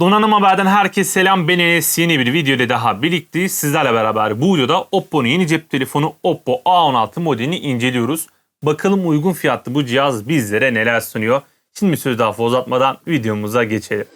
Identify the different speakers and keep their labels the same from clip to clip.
Speaker 1: Donanım Haber'den herkese selam. Ben Enes. Yeni bir videoda daha birlikteyiz. Sizlerle beraber bu videoda Oppo'nun yeni cep telefonu Oppo A16 modelini inceliyoruz. Bakalım uygun fiyatlı bu cihaz bizlere neler sunuyor. Şimdi bir söz daha fazla uzatmadan videomuza geçelim.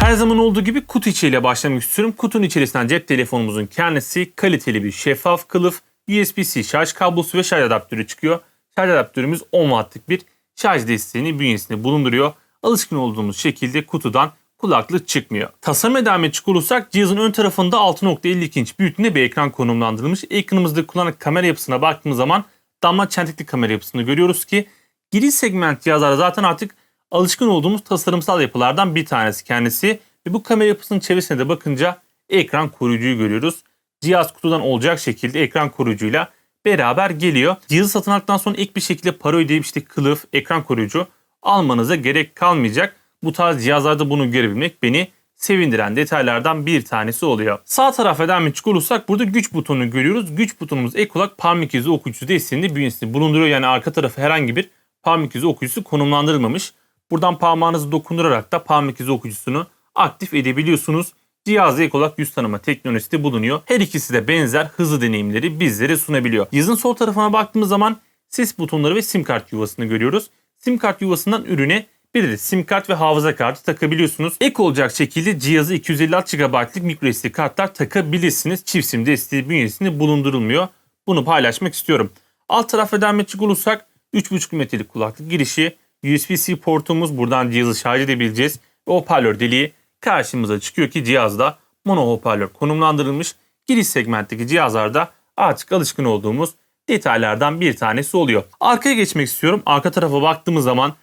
Speaker 1: Her zaman olduğu gibi kutu içeriğiyle başlamak istiyorum. Kutunun içerisinden cep telefonumuzun kendisi kaliteli bir şeffaf kılıf, USB-C şarj kablosu ve şarj adaptörü çıkıyor. Şarj adaptörümüz 10 wattlık bir şarj desteğini bünyesinde bulunduruyor. Alışkın olduğumuz şekilde kutudan kulaklık çıkmıyor. Tasarıma devam edecek olursak cihazın ön tarafında 6.52 inç büyüklüğünde bir ekran konumlandırılmış. Ekranımızda kullanılan kamera yapısına baktığımız zaman damla çentikli kamera yapısını görüyoruz ki giriş segment cihazlar zaten artık alışkın olduğumuz tasarımsal yapılardan bir tanesi kendisi. Ve bu kamera yapısının çevresine de bakınca ekran koruyucuyu görüyoruz. Cihaz kutudan olacak şekilde ekran koruyucuyla beraber geliyor. Cihazı satın aldıktan sonra ek bir şekilde para ödeyip işte kılıf, ekran koruyucu almanıza gerek kalmayacak. Bu tarz cihazlarda bunu görebilmek beni sevindiren detaylardan bir tanesi oluyor. Sağ tarafa devam edecek olursak burada güç butonunu görüyoruz. Güç butonumuz ek olarak parmak izi okuyucusu desteğini bünyesinde bulunduruyor. Yani arka tarafı herhangi bir parmak izi okuyucusu konumlandırılmamış. Buradan parmağınızı dokundurarak da parmak izi okuyucusunu aktif edebiliyorsunuz. Cihazda ek olarak yüz tanıma teknolojisi de bulunuyor. Her ikisi de benzer hızlı deneyimleri bizlere sunabiliyor. Cihazın sol tarafına baktığımız zaman ses butonları ve sim kart yuvasını görüyoruz. Sim kart yuvasından ürüne bir de sim kart ve hafıza kartı takabiliyorsunuz. Ek olacak şekilde cihazı 256 GB'lık micro SD kartlar takabilirsiniz. Çift sim desteği bünyesinde bulundurulmuyor. Bunu paylaşmak istiyorum. Alt tarafa devam edecek olursak 3.5 metrelik kulaklık girişi, USB-C portumuz buradan cihazı şarj edebileceğiz ve hoparlör deliği karşımıza çıkıyor ki cihazda mono hoparlör konumlandırılmış. Giriş segmentteki cihazlarda artık alışkın olduğumuz detaylardan bir tanesi oluyor. Arkaya geçmek istiyorum. Arka tarafa baktığımız zaman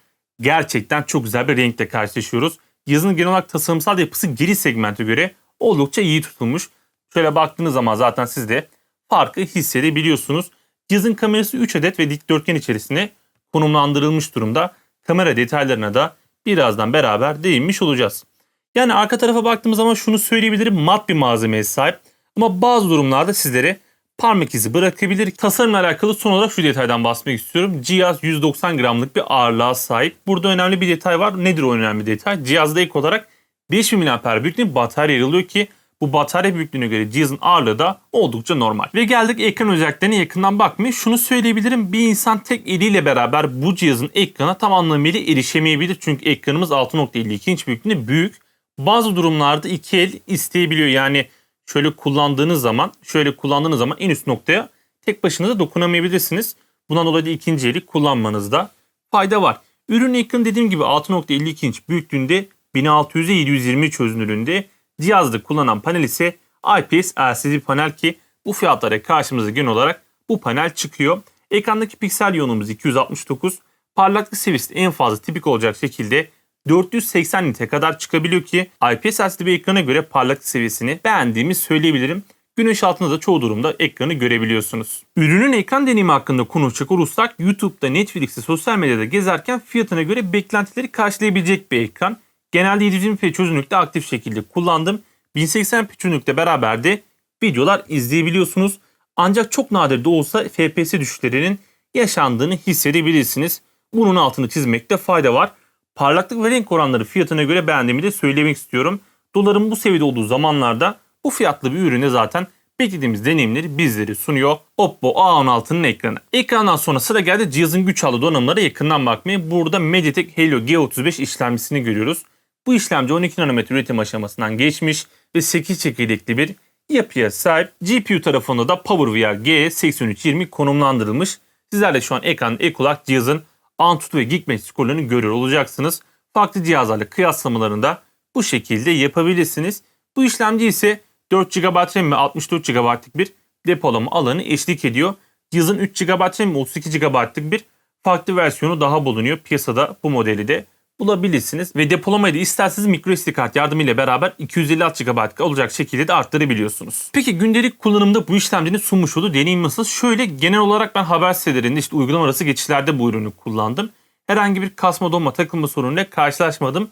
Speaker 1: gerçekten çok güzel bir renkle karşılaşıyoruz. Cihazın genel olarak tasarımsal yapısı giriş segmente göre oldukça iyi tutulmuş. Şöyle baktığınız zaman zaten siz de farkı hissedebiliyorsunuz. Cihazın kamerası 3 adet ve dikdörtgen içerisine konumlandırılmış durumda. Kamera detaylarına da birazdan beraber değinmiş olacağız. Yani arka tarafa baktığımız zaman şunu söyleyebilirim mat bir malzemeye sahip. Ama bazı durumlarda sizlere parmak izi bırakabilir. Tasarımla alakalı son olarak şu detaydan bahsetmek istiyorum. Cihaz 190 gramlık bir ağırlığa sahip. Burada önemli bir detay var. Nedir o önemli detay? Cihazda ek olarak 5000 mAh büyüklüğünde batarya yer alıyor ki bu batarya büyüklüğüne göre cihazın ağırlığı da oldukça normal. Ve geldik ekran özelliklerine yakından bakmaya. Şunu söyleyebilirim. Bir insan tek eliyle beraber bu cihazın ekrana tam anlamıyla erişemeyebilir. Çünkü ekranımız 6.52 inç büyüklüğünde büyük. Bazı durumlarda iki el isteyebiliyor. Yani şöyle kullandığınız zaman, şöyle kullandığınız zaman en üst noktaya tek başınıza dokunamayabilirsiniz. Bundan dolayı da ikinci eli kullanmanızda fayda var. Ürün ekranı dediğim gibi 6.52 inç büyüklüğünde 1600'e 720 çözünürlüğünde. Cihazda kullanılan panel ise IPS LCD panel ki bu fiyatlara karşımıza genel olarak bu panel çıkıyor. Ekrandaki piksel yoğunluğumuz 269. Parlaklık seviyesi en fazla tipik olacak şekilde 480 nite kadar çıkabiliyor ki IPS LCD bir ekrana göre parlaklık seviyesini beğendiğimi söyleyebilirim. Güneş altında da çoğu durumda ekranı görebiliyorsunuz. Ürünün ekran deneyimi hakkında konuşacak olursak YouTube'da, Netflix'te, sosyal medyada gezerken fiyatına göre beklentileri karşılayabilecek bir ekran. Genelde 720p çözünürlükte aktif şekilde kullandım. 1080p çözünürlükte beraber de videolar izleyebiliyorsunuz. Ancak çok nadir de olsa FPS düşüşlerinin yaşandığını hissedebilirsiniz. Bunun altını çizmekte fayda var. Parlaklık ve renk oranları fiyatına göre beğendiğimi de söylemek istiyorum. Doların bu seviyede olduğu zamanlarda bu fiyatlı bir ürüne zaten beklediğimiz deneyimleri bizleri sunuyor. Oppo A16'nın ekranı. Ekrandan sonra sıra geldi cihazın güç aldığı donanımlara yakından bakmaya. Burada MediaTek Helio G35 işlemcisini görüyoruz. Bu işlemci 12 nanometre üretim aşamasından geçmiş ve 8 çekirdekli bir yapıya sahip. GPU tarafında da PowerVR G8320 konumlandırılmış. Sizler de şu an ekran ek olarak cihazın Antutu ve Geekbench skorlarını görüyor olacaksınız. Farklı cihazlarla kıyaslamalarında bu şekilde yapabilirsiniz. Bu işlemci ise 4 GB RAM ve 64 GB'lık bir depolama alanı eşlik ediyor. Cihazın 3 GB RAM ve 32 GB'lık bir farklı versiyonu daha bulunuyor. Piyasada bu modeli de bulabilirsiniz. Ve depolamayı da isterseniz microSD kart yardımıyla beraber 256 GB olacak şekilde de arttırabiliyorsunuz. Peki gündelik kullanımda bu işlemcinin sunmuş olduğu deneyim nasıl? Şöyle genel olarak ben haber sitelerinde işte uygulama arası geçişlerde bu ürünü kullandım. Herhangi bir kasma donma takılma sorunuyla karşılaşmadım.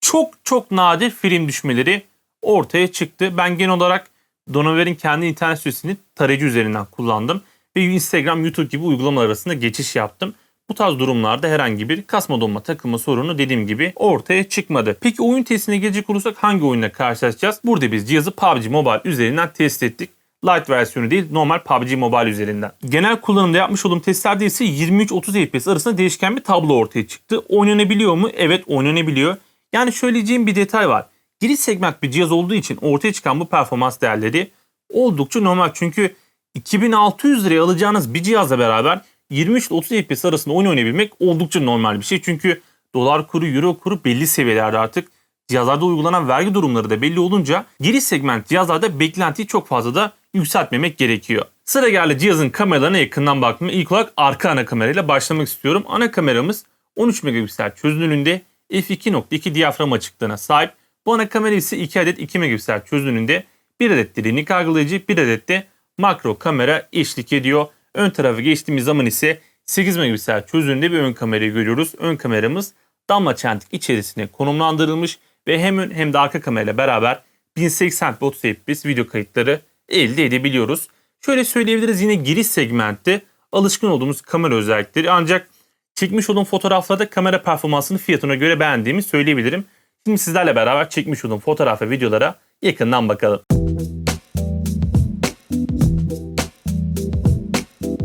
Speaker 1: Çok çok nadir film düşmeleri ortaya çıktı. Ben genel olarak Donaver'in kendi internet sitesini tarayıcı üzerinden kullandım. Ve Instagram, YouTube gibi uygulamalar arasında geçiş yaptım. Bu tarz durumlarda herhangi bir kasma donma takılma sorunu dediğim gibi ortaya çıkmadı. Peki oyun testine gelecek olursak hangi oyunla karşılaşacağız? Burada biz cihazı PUBG Mobile üzerinden test ettik. Lite versiyonu değil normal PUBG Mobile üzerinden. Genel kullanımda yapmış olduğum testlerde ise 23-30 FPS arasında değişken bir tablo ortaya çıktı. Oynanabiliyor mu? Evet oynanabiliyor. Yani söyleyeceğim bir detay var. Giriş segment bir cihaz olduğu için ortaya çıkan bu performans değerleri oldukça normal. Çünkü 2600 liraya alacağınız bir cihazla beraber 23-30 FPS arasında oyun oynayabilmek oldukça normal bir şey. Çünkü dolar kuru, euro kuru belli seviyelerde artık. Cihazlarda uygulanan vergi durumları da belli olunca giriş segment cihazlarda beklentiyi çok fazla da yükseltmemek gerekiyor. Sıra geldi cihazın kameralarına yakından bakmaya. İlk olarak arka ana kamerayla başlamak istiyorum. Ana kameramız 13 megapiksel çözünürlüğünde f2.2 diyafram açıklığına sahip. Bu ana kamera ise 2 adet 2 megapiksel çözünürlüğünde 1 adet derinlik algılayıcı 1 adet de makro kamera eşlik ediyor. Ön tarafı geçtiğimiz zaman ise 8 megapiksel çözünürlüğünde bir ön kamerayı görüyoruz. Ön kameramız damla çentik içerisine konumlandırılmış ve hem ön hem de arka kamerayla beraber 1080 ve 30 fps video kayıtları elde edebiliyoruz. Şöyle söyleyebiliriz yine giriş segmentte alışkın olduğumuz kamera özellikleri ancak çekmiş olduğum fotoğraflarda kamera performansını fiyatına göre beğendiğimi söyleyebilirim. Şimdi sizlerle beraber çekmiş olduğum fotoğraf ve videolara yakından bakalım.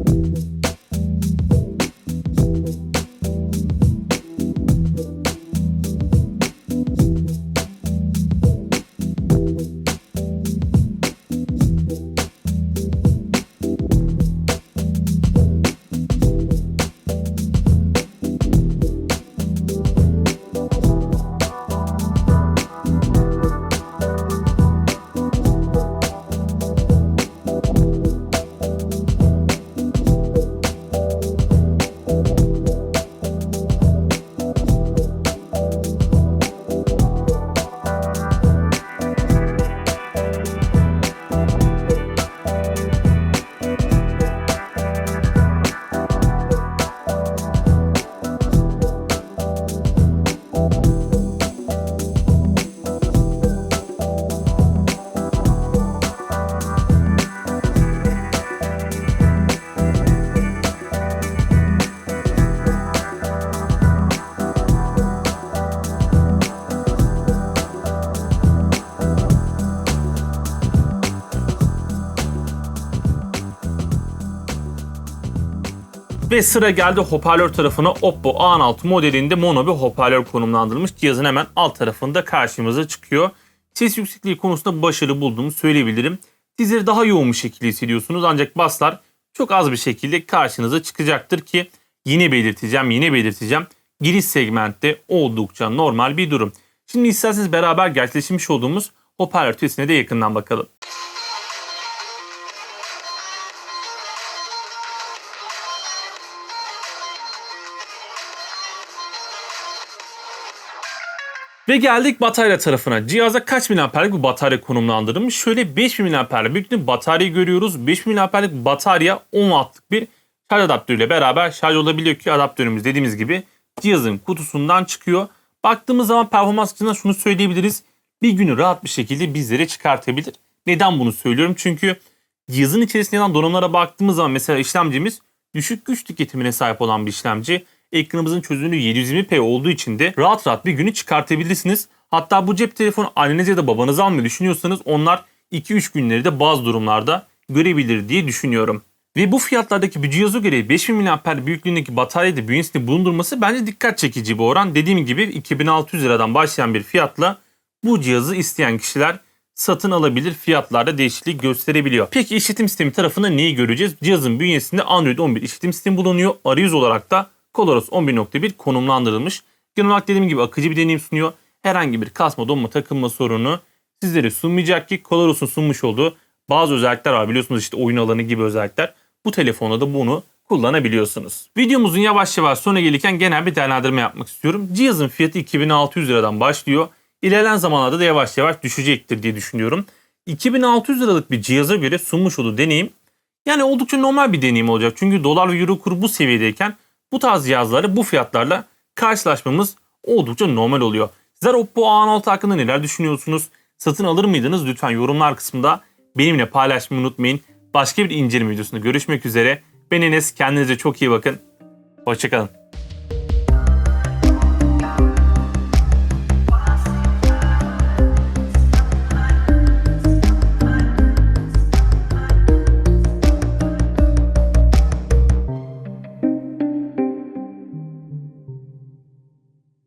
Speaker 1: Thank you. Ve sıra geldi hoparlör tarafına Oppo A16 modelinde mono bir hoparlör konumlandırılmış. Cihazın hemen alt tarafında karşımıza çıkıyor. Ses yüksekliği konusunda başarılı bulduğumu söyleyebilirim. Sizleri daha yoğun bir şekilde hissediyorsunuz ancak baslar çok az bir şekilde karşınıza çıkacaktır ki yine belirteceğim yine belirteceğim. Giriş segmentte oldukça normal bir durum. Şimdi isterseniz beraber gerçekleşmiş olduğumuz hoparlör testine de yakından bakalım. Ve geldik batarya tarafına. Cihaza kaç miliamperlik bir batarya konumlandırılmış? Şöyle 5000 miliamperlik büyüklüğünde batarya görüyoruz. 5000 miliamperlik batarya 10 wattlık bir şarj adaptörüyle beraber şarj olabiliyor ki adaptörümüz dediğimiz gibi cihazın kutusundan çıkıyor. Baktığımız zaman performans açısından şunu söyleyebiliriz. Bir günü rahat bir şekilde bizlere çıkartabilir. Neden bunu söylüyorum? Çünkü cihazın içerisinde yan donanımlara baktığımız zaman mesela işlemcimiz düşük güç tüketimine sahip olan bir işlemci ekranımızın çözünürlüğü 720p olduğu için de rahat rahat bir günü çıkartabilirsiniz. Hatta bu cep telefonu anneniz ya da babanız almayı düşünüyorsanız onlar 2-3 günleri de bazı durumlarda görebilir diye düşünüyorum. Ve bu fiyatlardaki bir cihaza göre 5000 mAh büyüklüğündeki bataryayı da bünyesinde bulundurması bence dikkat çekici bir oran. Dediğim gibi 2600 liradan başlayan bir fiyatla bu cihazı isteyen kişiler satın alabilir fiyatlarda değişiklik gösterebiliyor. Peki işletim sistemi tarafında neyi göreceğiz? Cihazın bünyesinde Android 11 işletim sistemi bulunuyor. Arayüz olarak da ColorOS 11.1 konumlandırılmış. Genel olarak dediğim gibi akıcı bir deneyim sunuyor. Herhangi bir kasma donma takılma sorunu sizlere sunmayacak ki ColorOS'un sunmuş olduğu bazı özellikler var. Biliyorsunuz işte oyun alanı gibi özellikler. Bu telefonda da bunu kullanabiliyorsunuz. Videomuzun yavaş yavaş sona gelirken genel bir değerlendirme yapmak istiyorum. Cihazın fiyatı 2600 liradan başlıyor. İlerleyen zamanlarda da yavaş yavaş düşecektir diye düşünüyorum. 2600 liralık bir cihaza göre sunmuş olduğu deneyim yani oldukça normal bir deneyim olacak. Çünkü dolar ve euro kuru bu seviyedeyken bu tarz cihazları bu fiyatlarla karşılaşmamız oldukça normal oluyor. Sizler Oppo A16 hakkında neler düşünüyorsunuz? Satın alır mıydınız? Lütfen yorumlar kısmında benimle paylaşmayı unutmayın. Başka bir inceleme videosunda görüşmek üzere. Ben Enes. Kendinize çok iyi bakın. Hoşçakalın.